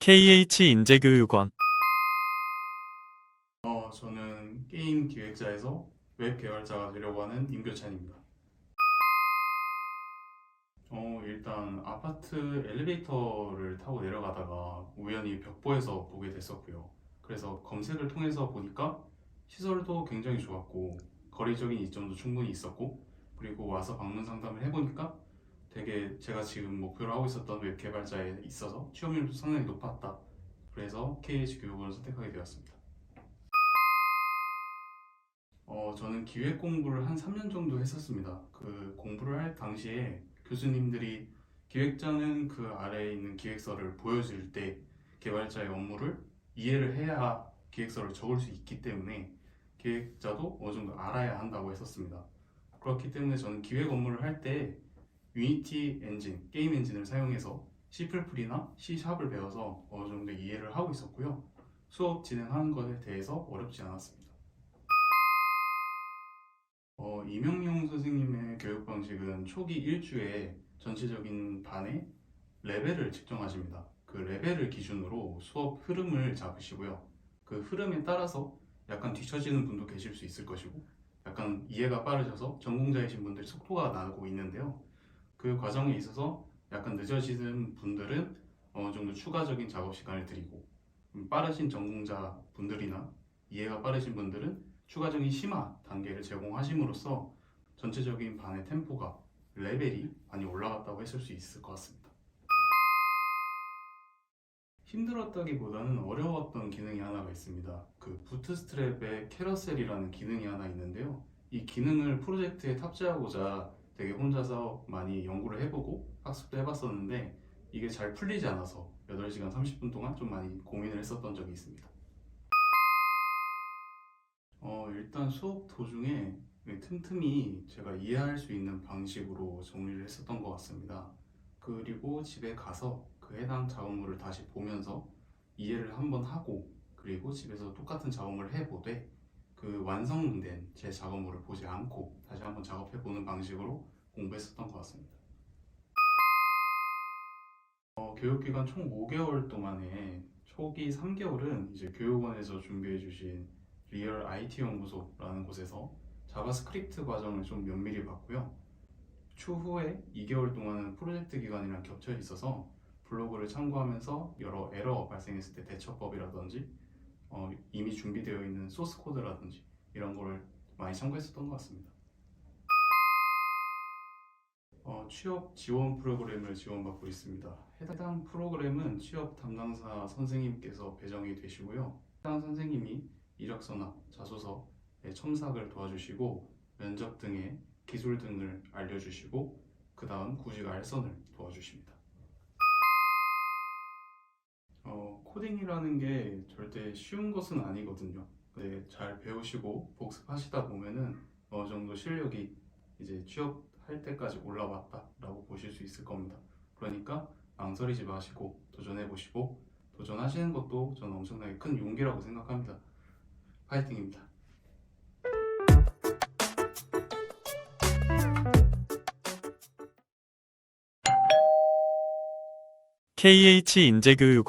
KH인재교육원 어, 저는 게임 기획자에서 웹 개발자가 되려고 하는 임교찬입니다. 어, 일단 아파트 엘리베이터를 타고 내려가다가 우연히 벽보에서 보게 됐었고요. 그래서 검색을 통해서 보니까 시설도 굉장히 좋았고 거리적인 이점도 충분히 있었고 그리고 와서 방문 상담을 해보니까 되게 제가 지금 목표로 하고 있었던 웹 개발자에 있어서 취업률도 상당히 높았다. 그래서 KH 교육원을 선택하게 되었습니다. 어, 저는 기획 공부를 한 3년 정도 했었습니다. 그 공부를 할 당시에 교수님들이 기획자는 그 아래에 있는 기획서를 보여줄 때 개발자의 업무를 이해를 해야 기획서를 적을 수 있기 때문에 기획자도 어느 정도 알아야 한다고 했었습니다. 그렇기 때문에 저는 기획 업무를 할때 유니티 엔진, 게임 엔진을 사용해서 C++이나 C#을 배워서 어느 정도 이해를 하고 있었고요. 수업 진행하는 것에 대해서 어렵지 않았습니다. 어, 이명용 선생님의 교육 방식은 초기 1주에 전체적인 반의 레벨을 측정하십니다. 그 레벨을 기준으로 수업 흐름을 잡으시고요. 그 흐름에 따라서 약간 뒤처지는 분도 계실 수 있을 것이고, 약간 이해가 빠르셔서 전공자이신 분들이 속도가 나고 있는데요. 그 과정에 있어서 약간 늦어지는 분들은 어느 정도 추가적인 작업 시간을 드리고, 음, 빠르신 전공자 분들이나 이해가 빠르신 분들은 추가적인 심화 단계를 제공하심으로써 전체적인 반의 템포가 레벨이 많이 올라갔다고 했을 수 있을 것 같습니다. 힘들었다기보다는 어려웠던 기능이 하나가 있습니다. 그 부트스트랩의 캐러셀이라는 기능이 하나 있는데요. 이 기능을 프로젝트에 탑재하고자 되게 혼자서 많이 연구를 해보고 학습도 해봤었는데 이게 잘 풀리지 않아서 8시간 30분 동안 좀 많이 고민을 했었던 적이 있습니다. 어, 일단 수업 도중에 틈틈이 제가 이해할 수 있는 방식으로 정리를 했었던 것 같습니다. 그리고 집에 가서 그 해당 작업물을 다시 보면서 이해를 한번 하고 그리고 집에서 똑같은 작업물을 해보되 그 완성된 제 작업물을 보지 않고 다시 한번 작업해보는 방식으로 공부했었던 것 같습니다. 어, 교육기간 총 5개월 동안에 초기 3개월은 이제 교육원에서 준비해 주신 리얼 IT 연구소라는 곳에서 자바스크립트 과정을 좀 면밀히 봤고요. 추후에 2개월 동안은 프로젝트 기간이랑 겹쳐 있어서 블로그를 참고하면서 여러 에러 발생했을 때 대처법이라든지 어, 이미 준비되어 있는 소스 코드라든지 이런 거를 많이 참고했었던 것 같습니다. 어, 취업 지원 프로그램을 지원받고 있습니다. 해당 프로그램은 취업 담당사 선생님께서 배정이 되시고요. 해당 선생님이 이력서나 자소서의 첨삭을 도와주시고 면접 등의 기술 등을 알려주시고 그 다음 구직 알선을 도와주십니다. 어, 코딩이라는 게 절대 쉬운 것은 아니거든요. 근데 잘 배우시고 복습하시다 보면은 어느 정도 실력이 이제 취업할 때까지 올라왔다라고 보실 수 있을 겁니다. 그러니까 망설이지 마시고 도전해 보시고 도전하시는 것도 저는 엄청나게 큰 용기라고 생각합니다. 파이팅입니다. KH인재교육원